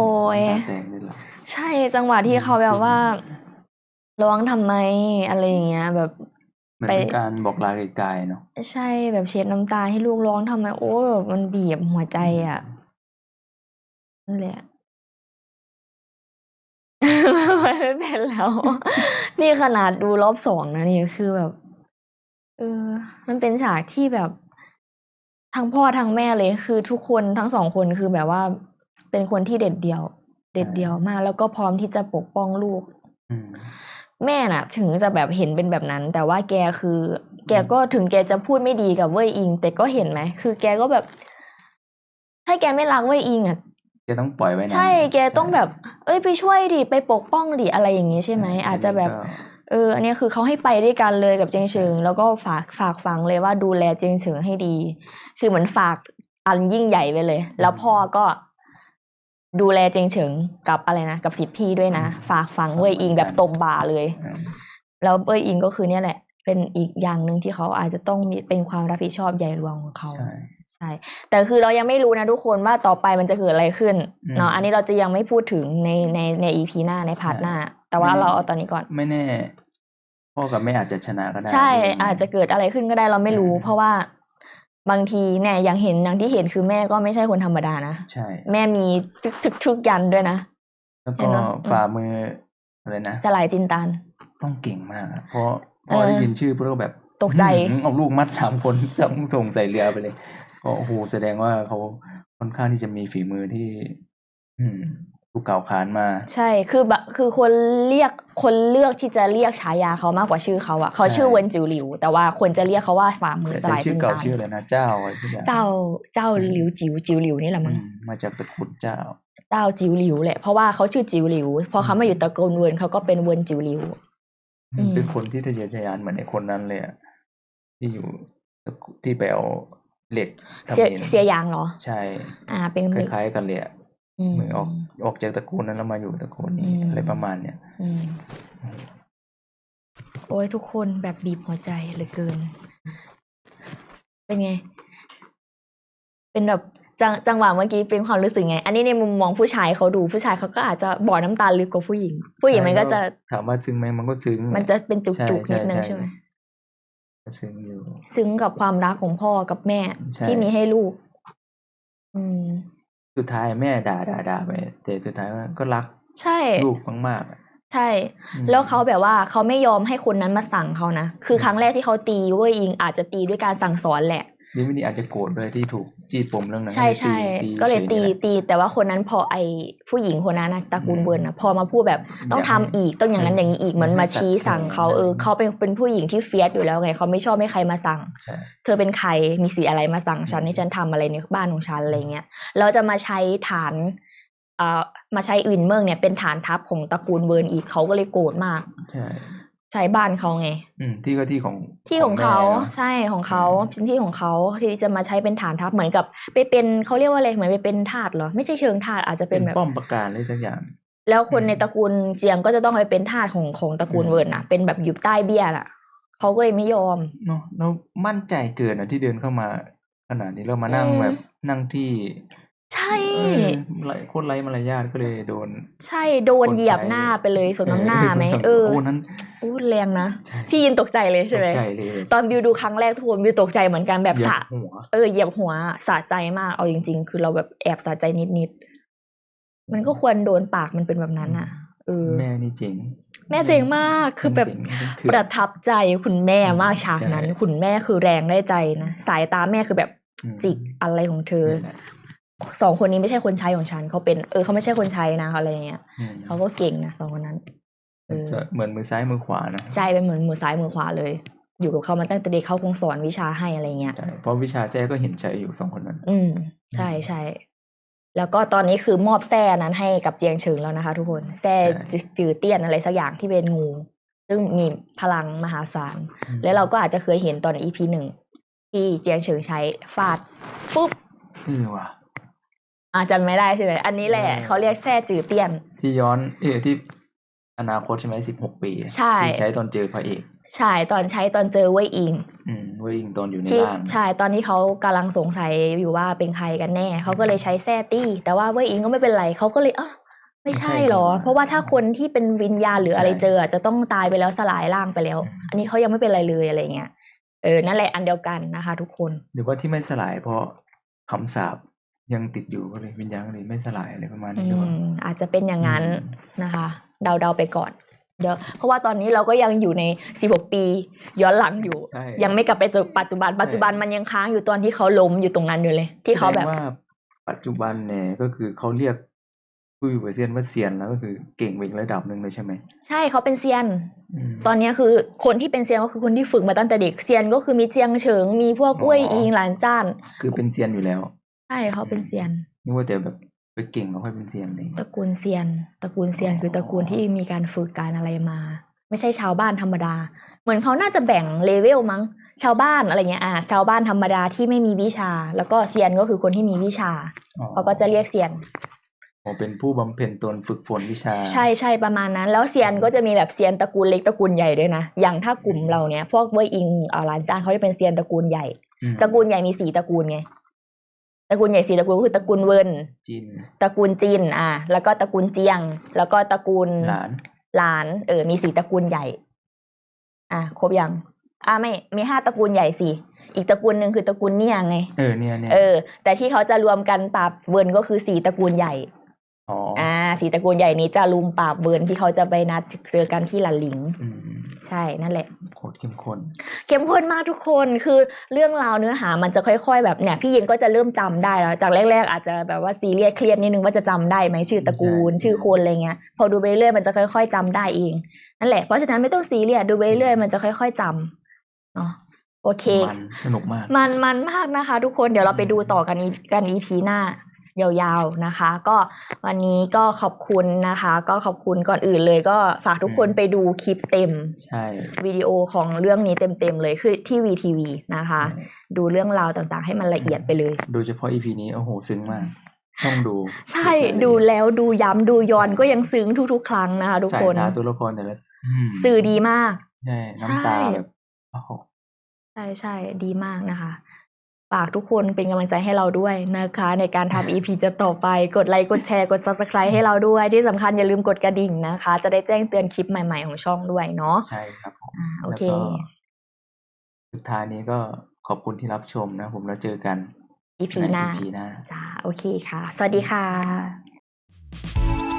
โอ้ยน้ำตาแตกเลยเหรอใช่จังหวะที่เขาแบบว่าร้องทำไมอะไรอย่างเงี้ย แบบ เหมือนไปเป็นการบอกลาไกลๆเนาะใช่แบบเช็ดน้ำตาให้ลูกร้องทำไม โอ้แบบมันบีบหัวใจอะนั่นแหละ ไม่เป็นแล้ว นี่ขนาดดูรอบสองนะนี่คือแบบ เออ มันเป็นฉากที่แบบทั้งพ่อทั้งแม่เลย คือทุกคนทั้งสองคนคือแบบว่า เป็นคนที่เด็ดเดี่ยว เด็ดเดี่ยวมาก แล้วก็พร้อมที่จะปกป้องลูกอืมแม่น่ะ ถึงจะแบบเห็นเป็นแบบนั้น แต่ว่าแกคือ แกก็ถึงแกจะพูดไม่ดีกับเว่ยอิง แต่ก็เห็นไหมคือ แกก็แบบ ถ้าแกไม่รักเว่ยอิงอะแกต้องปล่อยไว้นานใช่แกต้องแบบ เอ้ยไปช่วยดิไปปกป้องดิอะไรอย่างงี้ใช่ไหมอาจจะแบบก็เออ อันเนี้ยคือเขาให้ไปด้วยกันเลยกับเจงเฉิงแล้วก็ฝากฝากฝังเลยว่าดูแลเจงเฉิงให้ดี คือเหมือนฝากอันยิ่งใหญ่ไปเลย แล้วพ่อก็ ดูแลเจงเฉิงกับอะไรนะกับสิทธิพี่ด้วยนะ ฝากฝังเว่ยอิงแบบตบบ่าเลยอืมแล้วเว่ยอิงก็คือเนี่ยแหละ เป็นอีกอย่างหนึ่งที่เขาอาจจะต้องมีเป็นความรับผิดชอบใหญ่หลวงของเขาใช่ใช่แต่คือเรายังไม่รู้นะทุกคนว่าต่อไปมันจะเกิดอะไรขึ้นอืมเนาะอันนี้เราจะยังไม่พูดถึงในในในอีพีหน้าในพาร์ทหน้า แต่ว่าไม่เราเอาตอนนี้ก่อนไม่แน่พ่อกับแม่อาจจะชนะก็ได้ ใช่ไม่รู้อาจจะเกิดอะไรขึ้นก็ได้เราไม่รู้เออเพราะว่า บางทีเนี่ยอย่างเห็นอย่างที่เห็นคือแม่ก็ไม่ใช่คนธรรมดานะใช่ แม่มีทึกทึกทึกยันด้วยนะ แล้วเห็ก็นเนอะฝ่ามืออะไรนะสลายจินตานต้องเก่งมากอะเพราะพอเออได้ยินชื่อพวกเราแบบตกใจอื้อหือเอาลูกมัดสามคนส่งส่งใส่เรือไปเลย ก็โอ้โหแสดงว่าเขาค่อนข้างที่จะมีฝีมือที่ อืม ถูกกล่าวขานมา ใช่คือแบบคือคนเรียกคนเลือกที่จะเรียกฉายาเขามากกว่าชื่อเขาอะเขาใช่ชื่อเวนจิวหลิว แต่ว่าคนจะเรียกเขาว่าฝ่ามือแต่สแต่ลายชื่จิอนเก่าตานชื่ออะไรนะเจ้าอะไรสักอย่างเจ้าเจ้าอืมหลิวจิ๋วจิ๋วหลิวนี่แหละมั้งอืมมาจากตระกูลเจ้าเจ้าจิ๋วหลิวแหละเพราะว่าเขาชื่อจิ๋วหลิว พอเขามาอยู่ตระกูลเวิร์นเขาก็เป็นเวิร์นจิ๋วหลิวอืมเป็นคนที่ทะเยอทะยานเหมือนไอ้คนนั้นเลยอะที่อยู่ตระกูลที่ไปเอาเหล็กทำเสียเองเสียหยางเหรอ ใช่ อ่า เป็นคล้ายๆกันเลยอะอืมเหมือนออก ออกจากตระกูลนั้นแล้วมาอยู่ตระกูลนี้อืมอะไรประมาณเนี้ยอืมโอ้ยทุกคนแบบบีบหัวใจเหลือเกิน เป็นไง เป็นแบบจังจังหวะเมื่อกี้เป็นความรู้สึกไง อันนี้ในมุมมองผู้ชายเขาดูผู้ชายเขาก็อาจจะบ่อน้ำตาลึกกว่าผู้หญิง ผู้หญิงมันก็จะถามว่าซึ้งไหมมันก็ซึ้ง มันจะเป็นจุกใช่จุกใช่นิดนึงใช่ใช่ไหมซึ้งอยู่ ซึ้งกับความรักของพ่อกับแม่ใช่ที่มีให้ลูก อืม สุดท้ายแม่ด่าด่าด่าไปแต่สุดท้ายก็รักใช่ลูกมากๆอะใช่อืมแล้วเขาแบบว่าเขาไม่ยอมให้คนนั้นมาสั่งเขานะคือครั้งแรกที่เขาตีเว้ยอิงอาจจะตีด้วยการสั่งสอนแหละ นี่ไม่ดีอาจจะโกรธด้วยที่ถูกจี้ปมเรื่องนั้น ใช่ใช่ตีก็เลยตีฉนี่แหะตีแต่ว่าคนนั้นพอไอผู้หญิงคนนั้นนะตระกูลอืมเวิร์นนะพอมาพูดแบบต้องทำอีกต้องอย่างนั้นอย่างนี้อีกเหมือนมาชี้สั่งเขาเออเขาเป็นเป็นผู้หญิงที่เฟียสอยู่แล้วไงเขาไม่ชอบให้ใครมาสั่งใช่เธอเป็นใครมีสีอะไรมาสั่งฉันอืมให้ฉันทำอะไรในบ้านของฉันอะไรเงี้ยเราจะมาใช้ฐานเอ่อมาใช้วินเมิงเนี่ยเป็นฐานทัพของตระกูลเวิร์นอีกเขาก็เลยโกรธมากใช่ ใช้บ้านเขาไง อืม ที่ก็ที่ของที่ของเขาแม่นะใช่ของเขาอืมเป็นที่ของเขาที่จะมาใช้เป็นฐานทัพเหมือนกับ ไปเป็นเขาเรียกว่าอะไรเหมือนไปเป็นทาสเหรอไม่ใช่เชิงทาสอาจจะเป็เป็นนแบบป้อมประการอะไรสักอย่าง แล้วคนอืมในตระกูลเจียงก็จะต้องไปเป็นทาสของของตระกูลอืมเวิร์นนะเป็นแบบอยู่ใต้เบี้ยน่ะเขาก็เลยไม่ยอมเนาะแล้วมั่นใจเกินอะที่เดินเข้ามาขนาดนี้เรามานั่งอืมแบบนั่งที่ ใช่ เออไรโคตรไร้มารยาทก็เลยโดน ใช่โดนคนเหยียบใช้หน้าไปเลยสมน้ำหน้าไหมคนเออโอ้นั้นอู้แรงนะใช่พี่ยินตกใจเลยใช่ไหมตกใจเลยตอนบิวดูครั้งแรกทุกคนบิวตกใจเหมือนกันแบบเหยียสะหัวเออเหยียบหัวสะใจมากเอาจริง ๆ คือเราแบบแอบสะใจนิดๆมันก็ควรโดนปากมันเป็นแบบนั้นอะเออแม่นี่เจ๋งแม่เจ๋งมากคือแบบเจ๋งเถื่ปอนระทับใจคุณแม่มากฉากนั้นใช่คุณแม่คือแรงได้ใจนะสายตาแม่คือแบบอืมจิกอะไรของเธอนี่แหละ สองคนนี้ไม่ใช่คนใช้ของฉันเขาเป็นเออเขาไม่ใช่คนใช้นะเขาอะไรอย่างเงี้ยอืมเขาก็เก่งนะสองคนนั้นเออเหมือนมือซ้ายมือขวานะใช่เป็นเหมือนมือซ้ายมือขวาเลย อยู่กับเขามาตั้งแต่เด็กเขาคงสอนวิชาให้อะไรเงี้ยใช่เพราะวิชาแจ้ก็เห็นใช้อยู่สองคนนั้น อืมใช่ใช่แล้วก็ตอนนี้คือมอบแส้นั้นให้กับเจียงเฉิงแล้วนะคะ ทุกคนแส้ใช่จืจือเตี้ยนอะไรสักอย่างที่เป็นงู ซึ่งมีพลังมหาศาลอืมแล้วเราก็อาจจะเคยเห็นตอนอีพีหนึ่งที่เจียงเฉิงใช้ฟาดปุ๊บเออว่ะ อาจำไม่ได้ใช่ไหมอันนี้แหละเออเขาเรียกแส้จือเตี้ยน ที่ย้อนเออที่อนาคตใช่ไหมสิบหกปีใช่ที่ใช้ตอนเจอพระเอกใช่ตอนใช้ตอนเจอเว่ยอิงอืมเว่ายิงตอนอยู่ในที่ร่างใช่ตอนที่เขากำลังสงสัยอยู่ว่าเป็นใครกันแน่เขาก็เลยใช้แซ่ตี้ แต่ว่าเว่ยอิงก็ไม่เป็นไรเขาก็เลยอะไม่ใช่หรอ เพราะว่าถ้าคนที่เป็นวิญญาณหรืออะไรเจออะจะต้องตายไปแล้วสลายร่างไปแล้ว อันนี้เขายังไม่เป็นไรเลยอะไรเงี้ยเออนั่นแหละอันเดียวกันนะคะ ทุกคน หรือว่าที่ไม่สลายเพราะคำสาป ยังติดอยู่ก็เลยวิญญาณก็เลยไม่สลายอะไรประมาณอืนี้หรือเปล่ามอาจจะเป็นอย่างนั้นอืมนะคะ เดาๆไปก่อนเดี๋ยวเพราะว่าตอนนี้เราก็ยังอยู่ใน 16 ปี ย้อนหลังอยู่ใช่ยังไม่กลับไปจุปัจจุบันใช่ปัจจุบันมันยังค้างอยู่ตอนที่เขาล้มอยู่ตรงนั้นอยู่เลย ที่เขาแบบสดงว่าปัจจุบันเนี่ยก็คือเขาเรียกผู้อยู่เซียนว่าเซียนแล้วก็คือเก่งไปอีกระดับหนึ่งเลยใช่ไหมใช่เขาเป็นเซียนอืมตอนนี้คือคนที่เป็นเซียนก็คือคนที่ฝึกมาตั้งแต่เด็กเซียนก็คือมีเจียงเฉิงมีพวกอ๋อกล้วยอิงหลานจ้าน คือเป็นเซียนอยู่แล้ว ใช่เขาเป็นเซียนนี่ว่าแต่แบบไปเก่งแล้วค่อยเป็นเซียนเลยตระกูลเซียนตระกูลเซียนคือตระกูลที่มีการฝึกการอะไรมา ไม่ใช่ชาวบ้านธรรมดา เหมือนเขาน่าจะแบ่งเลเวลมั้ง ชาวบ้านอะไรเงี้ยอะชาวบ้านธรรมดาที่ไม่มีวิชา แล้วก็เซียนก็คือคนที่มีวิชาอ๋อเขาก็จะเรียกเซียนอ๋อเป็นผู้บำเพ็ญตนฝึกฝนวิชา ใช่ใช่ประมาณนั้น แล้วเซียนก็จะมีแบบเซียนตระกูลเล็กตระกูลใหญ่ด้วยนะอย่างถ้ากลุ่มเราเนี้ยพวกเวยอิงเอ่อหลานจานเขาจะเป็นเซียนตระกูลใหญ่อืมตระกูลใหญ่มีสี่ตระกูลไง ตระกูลใหญ่สี่ตระกูลก็คือตระกูลเวินจินตระกูลจีนอะแล้วก็ตระกูลเจียง แล้วก็ตระกูลหลาน หลาน เออ มีสี่ตระกูลใหญ่ อะครบยังอะไม่ มีห้าตระกูลใหญ่สี่อีกตระกูลหนึ่งคือตระกูลเนี่ยไง เออเนี่ยเนี่ยเออ แต่ที่เขาจะรวมกันปราบเวิร์นก็คือสี่ตระกูลใหญ่อ๋ออ่าสี่ตระกูลใหญ่นี้จะรุมปราบเวิร์นที่เขาจะไปนัดเจอกันที่หลันหลิงอืมใช่นั่นแหละโคตร เข้มข้นเข้มข้นมากทุกคนคือเรื่องราวเนื้อหามันจะค่อย ๆ แบบเนี่ยพี่ยินก็จะเริ่มจำได้แล้วจากแรก ๆ อาจจะแบบว่าซีเรียสเครียดนิดนึงว่าจะจำได้ไหมชื่อตระกูลใช่ชื่อคนอะไรเงี้ยพอดูไปเรื่อยมันจะค่อย ๆจำได้เองนั่นแหละเพราะฉะนั้นไม่ต้องซีเรียสดูไปเรื่อยมันจะค่อย ๆจำเนาะโอเค มันสนุกมาก มันมันมากนะคะ ทุกคนเดี๋ยวเราไปดูต่อกันอีกันอีพีหน้า ยาวๆนะคะ ก็วันนี้ก็ขอบคุณนะคะ ก็ขอบคุณก่อนอื่นเลย ก็ฝากทุกคนอืมไปดูคลิปเต็มใช่วิดีโอของเรื่องนี้เต็มๆเลยคือที่ VTV นะคะ ดูเรื่องราวต่างๆ ให้มันละเอียดไปเลยโดยเฉพาะ EP นี้โอ้โหซึ้งมากต้องดู ใช่ดูแล้วดูย้ำดูย้อนก็ยังซึ้งทุกๆ ครั้งนะคะทุกสายคนตาตัวละครแต่ละมสื่อดีมากใช่น้ำตาใช่แบบโอ้โหใช่ใช่ดีมากนะคะ ฝากทุกคนเป็นกำลังใจให้เราด้วยนะคะ ในการทำ EP จะต่อไปกดไลค์กดแชร์กด Subscribe ให้เราด้วยที่สำคัญอย่าลืมกดกระดิ่งนะคะ จะได้แจ้งเตือนคลิปใหม่ ๆ ของช่องด้วยเนาะใช่ครับผมอ่าโอเคแล้วก็สุดท้ายนี้ก็ขอบคุณที่รับชมนะผมแล้วเจอกัน EP ในหน้า EP หน้าจ้าโอเคค่ะ สวัสดีค่ะ